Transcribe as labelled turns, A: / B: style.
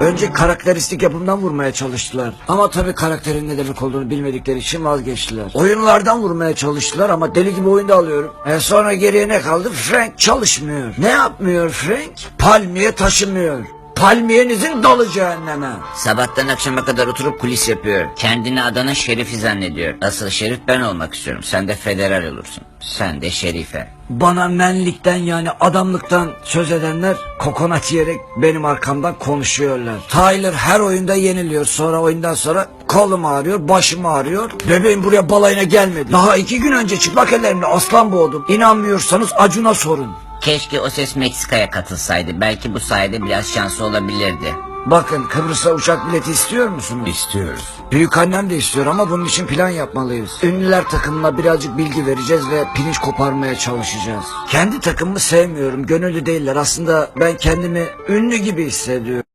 A: Önce karakteristik yapımdan vurmaya çalıştılar. Ama tabii karakterin ne demek olduğunu bilmedikleri için vazgeçtiler. Oyunlardan vurmaya çalıştılar ama deli gibi oyunda alıyorum. E sonra geriye ne kaldı? Frank çalışmıyor. Ne yapmıyor Frank? Palmiye taşımıyor. Palmiyenizin dalı cehenneme.
B: Sabahtan akşama kadar oturup kulis yapıyor. Kendini adanın şerifi zannediyor. Asıl şerif ben olmak istiyorum. Sen de federal olursun. Sen de şerife.
A: Bana menlikten yani adamlıktan söz edenler kokonat yiyerek benim arkamdan konuşuyorlar. Tyler her oyunda yeniliyor. Sonra oyundan sonra kolum ağrıyor, başım ağrıyor. Bebeğim buraya balayına gelmedi. Daha iki gün önce çıplak ellerimle aslan boğdum. İnanmıyorsanız Acun'a sorun.
B: Keşke o ses Meksika'ya katılsaydı. Belki bu sayede biraz şansı olabilirdi.
A: Bakın Kıbrıs'a uçak bileti istiyor musunuz?
C: İstiyoruz.
A: Büyük annem de istiyor ama bunun için plan yapmalıyız. Ünlüler takımına birazcık bilgi vereceğiz ve pirinç koparmaya çalışacağız. Kendi takımımı sevmiyorum. Gönüllü değiller. Aslında ben kendimi ünlü gibi hissediyorum.